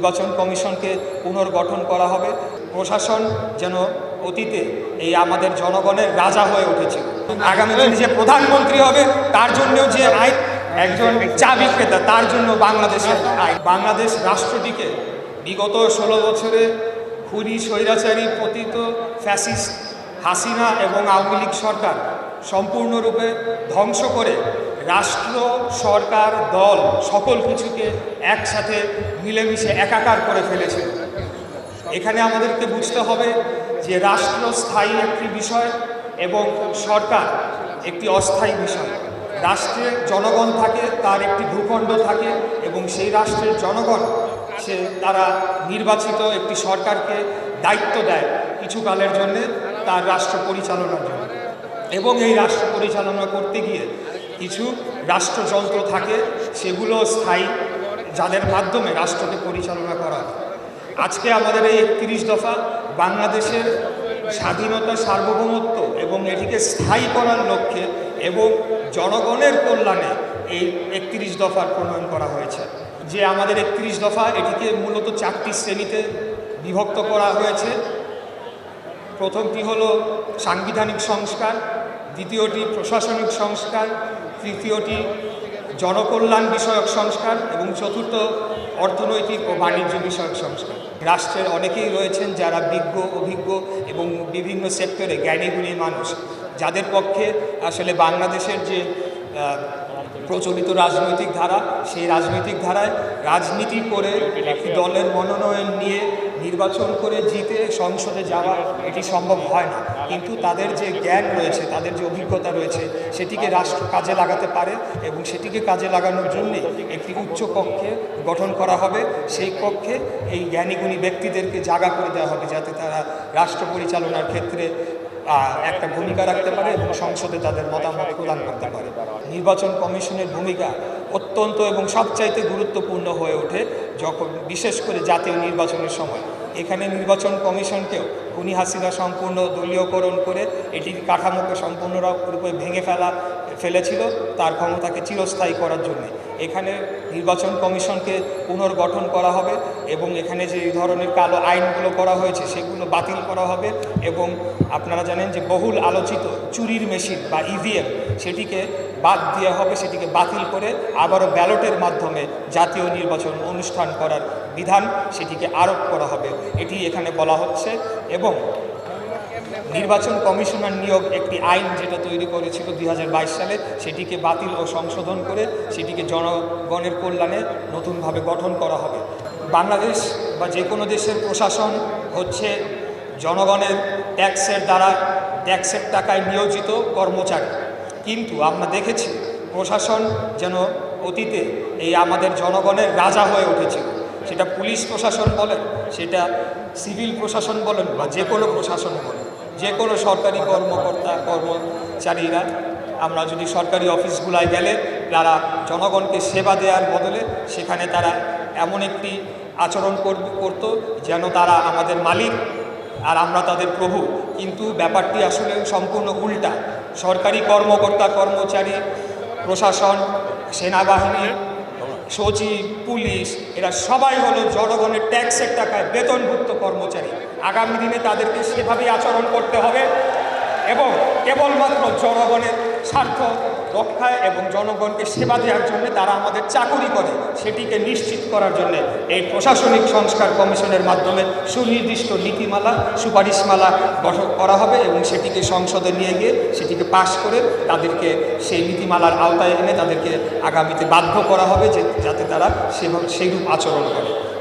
নির্বাচন কমিশনকে পুনর্গঠন করা হবে। প্রশাসন যেন অতীতে এই আমাদের জনগণের রাজা হয়ে উঠেছিল। আগামী দিনে যে প্রধানমন্ত্রী হবে, তার জন্যও যে আইন, একজন চা বিক্রেতা তার জন্য বাংলাদেশের আইন। বাংলাদেশ রাষ্ট্রটিকে বিগত ষোলো বছরে খুনি, স্বৈরাচারী, পতিত, ফ্যাসিস্ট, হাসিনা এবং আওয়ামী লীগ সরকার সম্পূর্ণরূপে ধ্বংস করে রাষ্ট্র, সরকার, দল সকল কিছুকে একসাথে মিলেমিশে একাকার করে ফেলেছে। এখানে আমাদেরকে বুঝতে হবে যে রাষ্ট্র স্থায়ী একটি বিষয় এবং সরকার একটি অস্থায়ী বিষয়। রাষ্ট্রে জনগণ থাকে, তার একটি ভূখণ্ড থাকে এবং সেই রাষ্ট্রের জনগণ, সে তারা নির্বাচিত একটি সরকারকে দায়িত্ব দেয় কিছুকালের জন্যে তার রাষ্ট্র পরিচালনার জন্য। এবং এই রাষ্ট্র পরিচালনা করতে গিয়ে কিছু রাষ্ট্রযন্ত্র থাকে, সেগুলো স্থায়ী, যাদের মাধ্যমে রাষ্ট্রকে পরিচালনা করা হয়। আজকে আমাদের এই একত্রিশ দফা বাংলাদেশের স্বাধীনতা, সার্বভৌমত্ব এবং এটিকে স্থায়ী করার লক্ষ্যে এবং জনগণের কল্যাণে এই একত্রিশ দফার প্রণয়ন করা হয়েছে। যে আমাদের একত্রিশ দফা এটিকে মূলত চারটি শ্রেণীতে বিভক্ত করা হয়েছে। প্রথমটি হলো সাংবিধানিক সংস্কার, দ্বিতীয়টি প্রশাসনিক সংস্কার তৃতীয়টি জনকল্যাণ বিষয়ক সংস্কার এবং চতুর্থ অর্থনৈতিক ও বাণিজ্য বিষয়ক সংস্কার। রাষ্ট্রের অনেকেই রয়েছেন যারা বিজ্ঞ, অভিজ্ঞ এবং বিভিন্ন সেক্টরে জ্ঞানীগুণী মানুষ। যাদের পক্ষে আসলে বাংলাদেশের যে প্রচলিত রাজনৈতিক ধারা, সেই রাজনৈতিক ধারায় রাজনীতি করে একটি দলের মনোনয়ন নিয়ে নির্বাচন করে জিতে সংসদে যাওয়া এটি সম্ভব হয় না। কিন্তু তাদের যে জ্ঞান রয়েছে, তাদের যে অভিজ্ঞতা রয়েছে, সেটিকে রাষ্ট্র কাজে লাগাতে পারে এবং সেটিকে কাজে লাগানোর জন্যে একটি উচ্চ কক্ষে গঠন করা হবে। সেই কক্ষে এই জ্ঞানীগুণী ব্যক্তিদেরকে জাগা করে দেওয়া হবে যাতে তারা রাষ্ট্র পরিচালনার ক্ষেত্রে একটা ভূমিকা রাখতে পারে এবং সংসদে তাদের মতামত প্রদান করতে পারে। নির্বাচন কমিশনের ভূমিকা অত্যন্ত এবং সবচাইতে গুরুত্বপূর্ণ হয়ে ওঠে যখন, বিশেষ করে জাতীয় নির্বাচনের সময়। এখানে নির্বাচন কমিশনকেও খুনি হাসিনা সম্পূর্ণ দলীয়করণ করে এটির কাঠামোকে সম্পূর্ণ রূপে ভেঙে ফেলা, ফেলেছিল। তার ক্ষমতাকে চিরস্থায়ী করার জন্য। এখানে নির্বাচন কমিশনকে পুনর্গঠন করা হবে এবং এখানে যে এই ধরনের কালো আইনগুলো করা হয়েছে সেগুলো বাতিল করা হবে এবং আপনারা জানেন যে বহুল আলোচিত চুরির মেশিন বা ইভিএম সেটিকে বাদ দেওয়া হবে, সেটিকে বাতিল করে আবারও ব্যালটের মাধ্যমে জাতীয় নির্বাচন অনুষ্ঠান করার বিধান সেটিকে আরোপ করা হবে। এটি এখানে বলা হচ্ছে এবং নির্বাচন কমিশনার নিয়োগ একটি আইন যেটা তৈরি করেছিল দুই হাজার বাইশ সালে, সেটিকে বাতিল ও সংশোধন করে সেটিকে জনগণের কল্যাণে নতুনভাবে গঠন করা হবে। বাংলাদেশ বা যে কোনো দেশের প্রশাসন হচ্ছে জনগণের ট্যাক্সের দ্বারা ট্যাক্সের টাকায় নিয়োজিত কর্মচারী। কিন্তু আমরা দেখেছি প্রশাসন যেন অতীতে এই আমাদের জনগণের রাজা হয়ে উঠেছিল। সেটা পুলিশ প্রশাসন বলেন, সেটা সিভিল প্রশাসন বলেন বা যে কোনো প্রশাসন বলেন। যে কোনো সরকারি কর্মকর্তা, কর্মচারীরা, আমরা যদি সরকারি অফিসগুলায় গেলে তারা জনগণকে সেবা দেওয়ার বদলে সেখানে তারা এমন একটি আচরণ কর- করত যেন তারা আমাদের মালিক আর আমরা তাদের প্রভু। কিন্তু ব্যাপারটি আসলে সম্পূর্ণ উল্টা। সরকারি কর্মকর্তা, কর্মচারী, প্রশাসন, সেনাবাহিনী সচিব, পুলিশ, এরা সবাই হলো জনগণের ট্যাক্সের টাকায় বেতনভুক্ত কর্মচারী। আগামী দিনে তাদেরকে সেভাবেই আচরণ করতে হবে এবং কেবলমাত্র জনগণের স্বার্থ রক্ষায় এবং জনগণকে সেবা দেওয়ার জন্য তারা আমাদের চাকুরি করে, সেটিকে নিশ্চিত করার জন্য এই প্রশাসনিক সংস্কার কমিশনের মাধ্যমে সুনির্দিষ্ট নীতিমালা, সুপারিশমালা গঠন করা হবে এবং সেটিকে সংসদে নিয়ে গিয়ে সেটিকে পাশ করে তাদেরকে সেই নীতিমালার আওতায় এনে তাদেরকে আগামীতে বাধ্য করা হবে যে যাতে তারা সেভাবে সেইরূপ আচরণ করে।